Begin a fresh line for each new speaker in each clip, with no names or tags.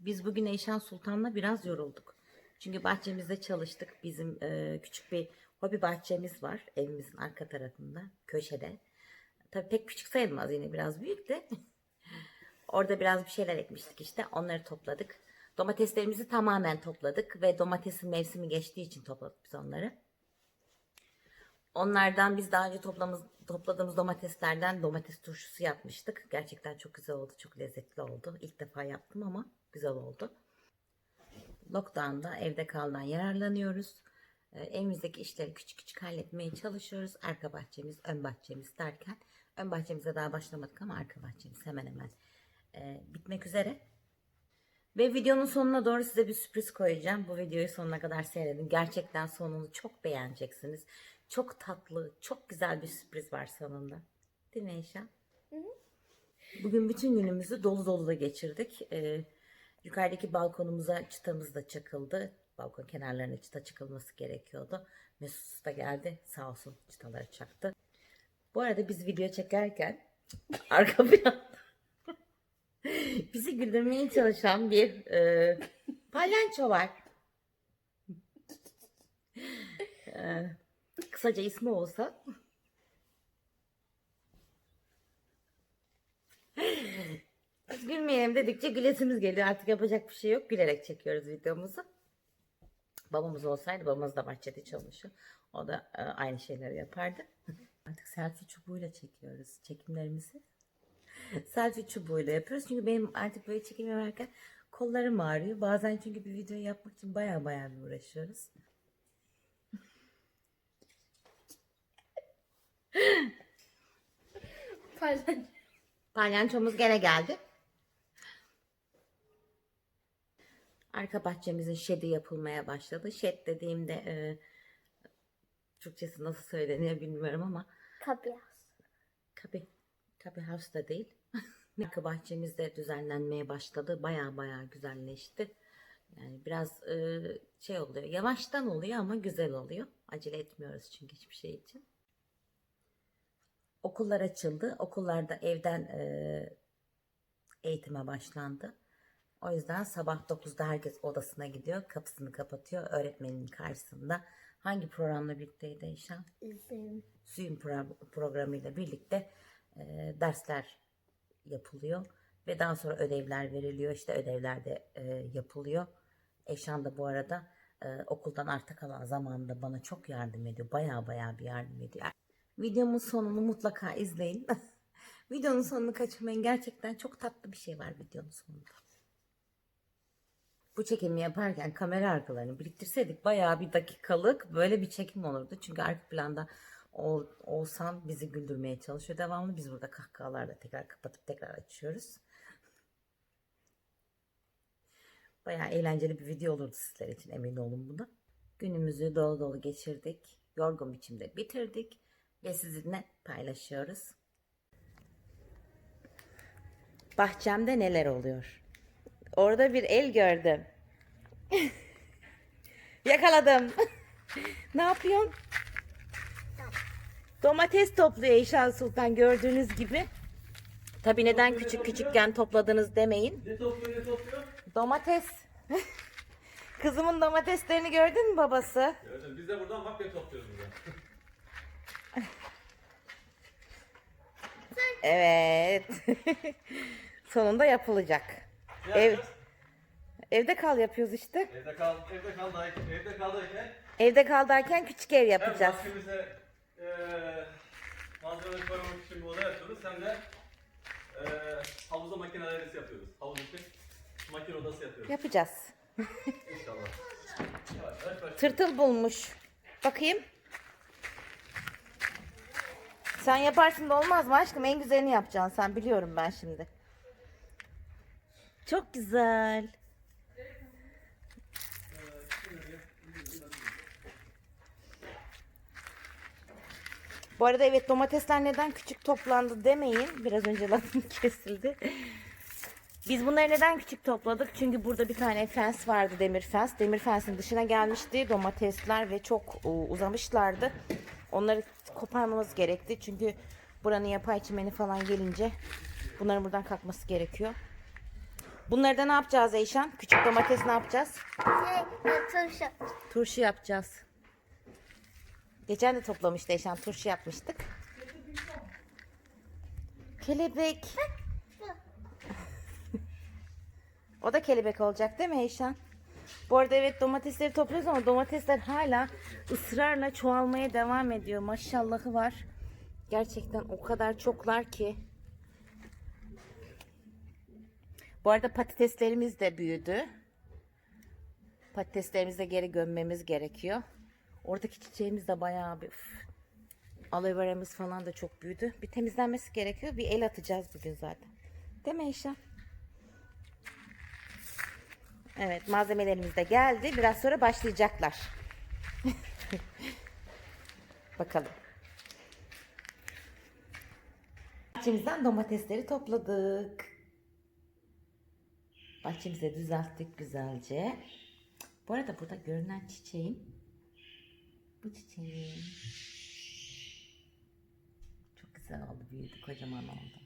Biz bugün Eyşan Sultan'la biraz yorulduk. Çünkü bahçemizde çalıştık. Bizim e, küçük bir hobi bahçemiz var evimizin arka tarafında, köşede. Tabii pek küçük sayılmaz yine biraz büyük de. Orada biraz bir şeyler ekmiştik işte. Onları topladık. Domateslerimizi tamamen topladık ve domatesin mevsimi geçtiği için topladık biz onları. Onlardan biz daha önce toplamız, topladığımız domateslerden domates turşusu yapmıştık. Gerçekten çok güzel oldu, çok lezzetli oldu. İlk defa yaptım ama güzel oldu. Lockdown'da evde kaldan yararlanıyoruz. Ee, evimizdeki işleri küçük küçük halletmeye çalışıyoruz. Arka bahçemiz, ön bahçemiz derken ön bahçemize daha başlamadık ama arka bahçemiz hemen hemen e, bitmek üzere. Ve videonun sonuna doğru size bir sürpriz koyacağım. Bu videoyu sonuna kadar seyredin. Gerçekten sonunu çok beğeneceksiniz. Çok tatlı, çok güzel bir sürpriz var sonunda. Değil mi Eyşan? Bugün bütün günümüzü dolu dolu da geçirdik. Ee, yukarıdaki balkonumuza çıtamız da çakıldı. Balkon kenarlarına çıta çıkılması gerekiyordu. Mesut da geldi. Sağ olsun çıtaları çaktı. Bu arada biz video çekerken arka planda bizi güldürmeye çalışan bir e, palyaço var. E, kısaca ismi olsa Biz gülmeyelim dedikçe gülesimiz geliyor. Artık yapacak bir şey yok. Gülerek çekiyoruz videomuzu. Babamız olsaydı babamız da bahçede çalışıyor. O da e, aynı şeyleri yapardı. Artık selfie çubuğuyla çekiyoruz çekimlerimizi. Selfie çubuğuyla yapıyoruz. Çünkü benim artık böyle çekim yaparken kollarım ağrıyor. Bazen çünkü bir video yapmak için baya baya bir uğraşıyoruz.
Pardon.
Palyançomuz gene geldi. Arka bahçemizin şedi yapılmaya başladı. Şed dediğimde e, Türkçesi nasıl söyleniyor bilmiyorum ama
Kapıyas.
Tabi, tabi house da değil. Arka bahçemiz de düzenlenmeye başladı. Baya baya güzelleşti. Yani biraz e, şey oluyor. Yavaştan oluyor ama güzel oluyor. Acele etmiyoruz çünkü hiçbir şey için. Okullar açıldı. Okullarda evden e, eğitime başlandı. O yüzden sabah 9'da herkes odasına gidiyor. Kapısını kapatıyor. Öğretmenin karşısında. Hangi programla birlikteydi Eyşan? Zoom pro- programıyla birlikte e, dersler yapılıyor ve daha sonra ödevler veriliyor. İşte ödevler de e, yapılıyor. Eşan da bu arada e, okuldan arta kalan zamanında bana çok yardım ediyor. Baya baya bir yardım ediyor. Videomun sonunu mutlaka izleyin. Videonun sonunu kaçırmayın. Gerçekten çok tatlı bir şey var videonun sonunda. Bu çekimi yaparken kamera arkalarını biriktirseydik bayağı bir dakikalık böyle bir çekim olurdu. Çünkü arka planda Ol- bizi güldürmeye çalışıyor. Devamlı biz burada kahkahalarla tekrar kapatıp tekrar açıyoruz. Bayağı eğlenceli bir video olurdu sizler için emin olun buna. Günümüzü dolu dolu geçirdik. Yorgun biçimde bitirdik. Ve sizinle paylaşıyoruz. Bahçemde neler oluyor? Orada bir el gördüm. Yakaladım. ne yapıyorsun? Domates topluyor Eyşan Sultan gördüğünüz gibi. Tabi neden küçük küçükken topladınız demeyin.
Ne topluyor ne topluyor?
Domates. Kızımın domateslerini gördün mü babası?
Gördüm. Biz de buradan makyaj topluyoruz burada.
Evet. Sonunda yapılacak.
Ne
Ev,
yapacağız?
evde kal yapıyoruz işte.
Evde kal, evde kal evde kal derken
Evde kal derken küçük ev
hem
yapacağız.
Bahçemize eee malzemeleri koymak için bir oda yapıyoruz hem de eee havuzda makine dairesi yapıyoruz. Havuz için makine odası yapıyoruz.
Yapacağız.
İnşallah. Yavaş yavaş.
Tırtıl bulmuş. Bakayım. Sen yaparsın da olmaz mı aşkım? En güzelini yapacaksın sen biliyorum ben şimdi. Çok güzel. Bu arada evet domatesler neden küçük toplandı demeyin. Biraz önce lafım kesildi. Biz bunları neden küçük topladık? Çünkü burada bir tane fens vardı demir fens. Demir fensin dışına gelmişti domatesler ve çok e, uzamışlardı. Onları koparmamız gerekti. Çünkü buranın yapay çimeni falan gelince bunların buradan kalkması gerekiyor. Bunları da ne yapacağız Eyşan? Küçük domates ne yapacağız?
Şey, e, turşu.
Turşu yapacağız. Geçen de toplamıştı Eyşan. Turşu yapmıştık. Kelebek. o da kelebek olacak değil mi Eyşan? Bu arada evet domatesleri topluyoruz ama domatesler hala ısrarla çoğalmaya devam ediyor. Maşallahı var. Gerçekten o kadar çoklar ki. Bu arada patateslerimiz de büyüdü. Patateslerimizi de geri gömmemiz gerekiyor. Oradaki çiçeğimiz de bayağı bir aloe vera'mız falan da çok büyüdü. Bir temizlenmesi gerekiyor. Bir el atacağız bugün zaten. Değil mi Eyşan? Evet malzemelerimiz de geldi. Biraz sonra başlayacaklar. Bakalım. Bahçemizden domatesleri topladık. Bahçemize düzelttik güzelce. Bu arada burada görünen çiçeğin bu çiçeğin çok güzel oldu büyüdü kocaman oldu.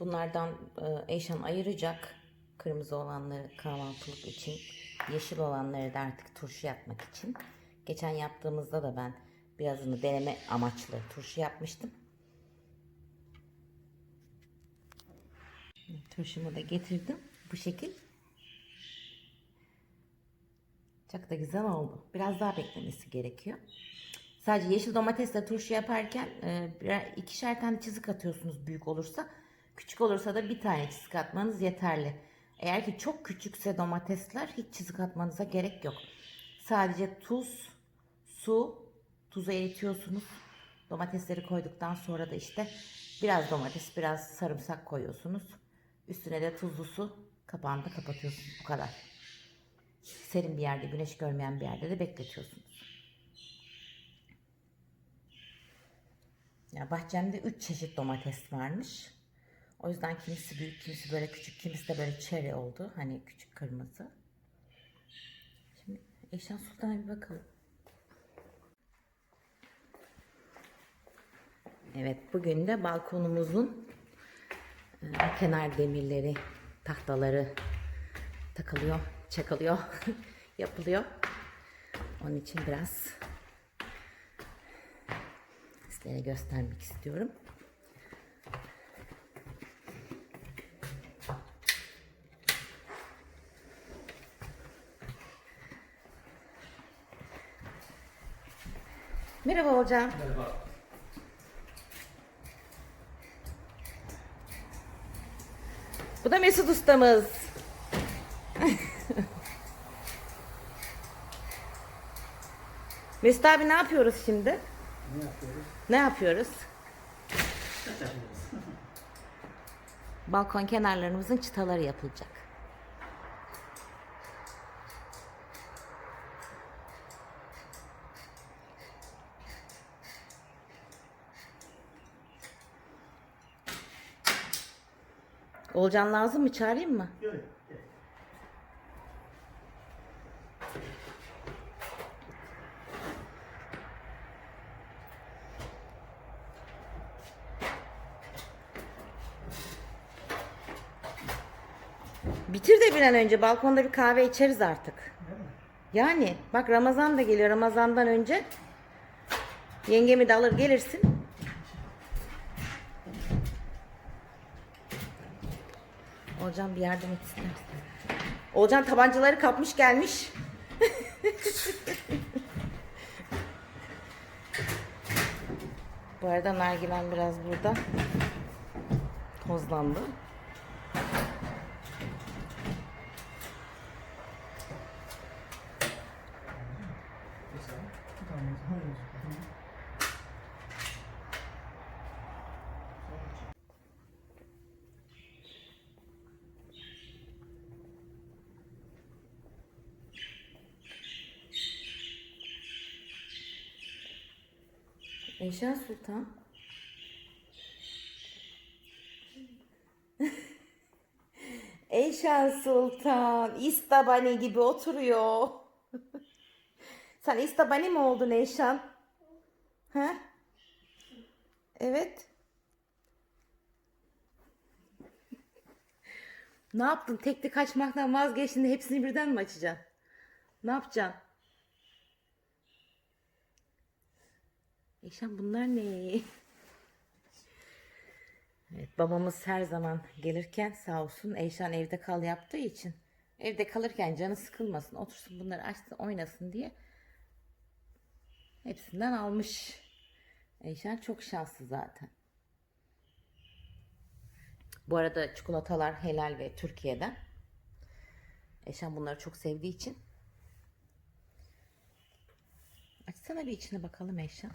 Bunlardan e, Eyşan ayıracak. Kırmızı olanları kahvaltılık için, yeşil olanları da artık turşu yapmak için. Geçen yaptığımızda da ben birazını deneme amaçlı turşu yapmıştım. Turşumu da getirdim. Bu şekil. Çok da güzel oldu. Biraz daha beklemesi gerekiyor. Sadece yeşil domatesle turşu yaparken e, ikişer tane çizik atıyorsunuz büyük olursa. Küçük olursa da bir tane çizik atmanız yeterli. Eğer ki çok küçükse domatesler hiç çizik atmanıza gerek yok. Sadece tuz, su, tuzu eritiyorsunuz. Domatesleri koyduktan sonra da işte biraz domates, biraz sarımsak koyuyorsunuz. Üstüne de tuzlu su kapağını da kapatıyorsunuz. Bu kadar. Serin bir yerde, güneş görmeyen bir yerde de bekletiyorsunuz. Ya bahçemde 3 çeşit domates varmış. O yüzden kimisi büyük, kimisi böyle küçük, kimisi de böyle çeri oldu. Hani küçük kırmızı. Şimdi Eşan Sultan'a bir bakalım. Evet bugün de balkonumuzun kenar demirleri, tahtaları takılıyor, çakılıyor, yapılıyor. Onun için biraz sizlere göstermek istiyorum. Merhaba hocam.
Merhaba.
Bu da Mesut ustamız. Mesut abi ne yapıyoruz şimdi?
Ne yapıyoruz?
Ne yapıyoruz? Balkon kenarlarımızın çıtaları yapılacak. Olcan lazım mı? Çağırayım mı?
Yok.
Bitir de bir an önce balkonda bir kahve içeriz artık. Yani bak Ramazan da geliyor. Ramazandan önce yengemi de alır gelirsin. Olcan bir yardım et istersen. Olcan tabancaları kapmış gelmiş. Bu arada nargilen biraz burada tozlandı. Eyşan Sultan. Eyşan Sultan istabani gibi oturuyor. Sen istabani mi oldun Eyşan? He? Evet. Ne yaptın? Tekli kaçmaktan vazgeçtin de hepsini birden mi açacaksın? Ne yapacaksın? Eşen bunlar ne? Evet, babamız her zaman gelirken sağ olsun Eyşan evde kal yaptığı için evde kalırken canı sıkılmasın otursun bunları açsın oynasın diye hepsinden almış. Eyşan çok şanslı zaten. Bu arada çikolatalar helal ve Türkiye'den. Eşen bunları çok sevdiği için. Açsana bir içine bakalım Eşen.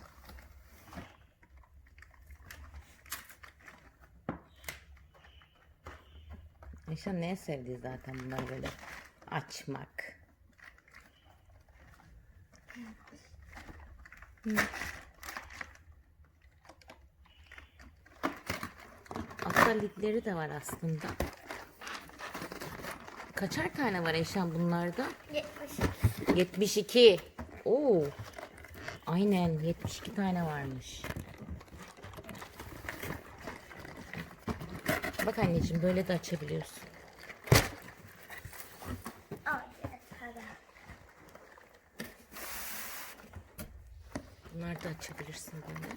Eşen neye sevdiği zaten bunları böyle açmak. Lifleri de var aslında. Kaçar tane var Eşen bunlarda?
70.
72. Oo. Aynen 72 tane varmış. Bak anneciğim böyle de açabiliyorsun. Bunlar da açabilirsin böyle.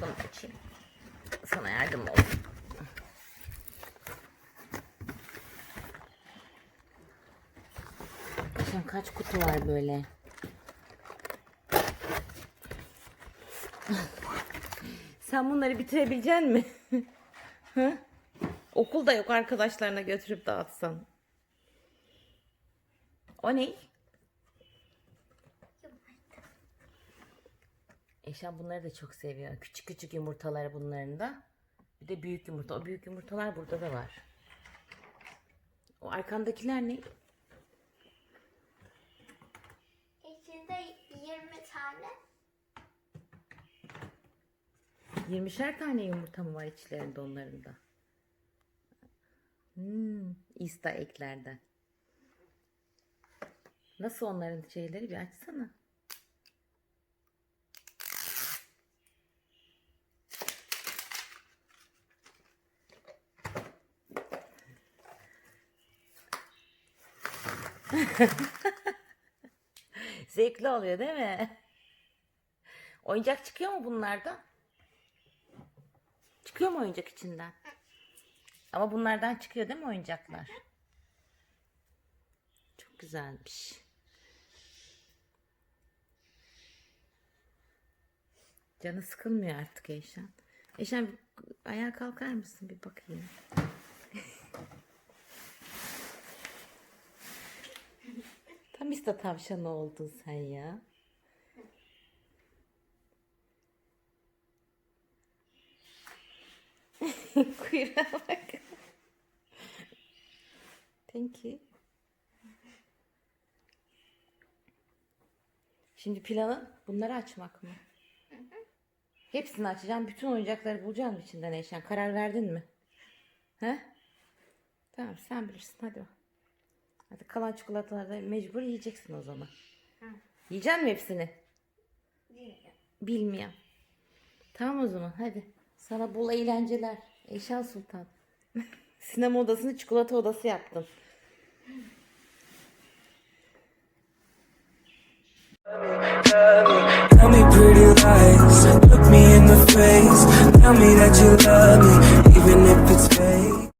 Bunu açayım. Sana yardım olsun. Bakın kaç kutu var böyle. Sen bunları bitirebilecek mi? Hı? Okul da yok arkadaşlarına götürüp dağıtsan. O ne? Eşan bunları da çok seviyor. Küçük küçük yumurtaları bunların da. Bir de büyük yumurta. O büyük yumurtalar burada da var. O arkandakiler ne? 20'şer tane yumurta mı var içlerinde onların da? Hmm, Easter eklerden. Nasıl onların şeyleri bir açsana. Zevkli oluyor değil mi? Oyuncak çıkıyor mu bunlardan? Çıkıyor mu oyuncak içinden? Ama bunlardan çıkıyor değil mi oyuncaklar? Çok güzelmiş. Canı sıkılmıyor artık Eyşan. Eyşan ayağa kalkar mısın bir bakayım. Tam işte tavşan oldun sen ya. Kuyruğa bak. Thank you. Şimdi planın bunları açmak mı? Hepsini açacağım. Bütün oyuncakları bulacağım içinden Eşen. Karar verdin mi? He? Tamam sen bilirsin. Hadi bak. Hadi kalan çikolataları da mecbur yiyeceksin o zaman. Yiyecek mi hepsini?
Bilmiyorum.
Bilmiyorum. Tamam o zaman hadi. Sana bol eğlenceler. Eyşan Sultan. Sinema odasını çikolata odası yaptım.
Tell me pretty lies, look me in the face. Tell me that you love me, even if it's fake.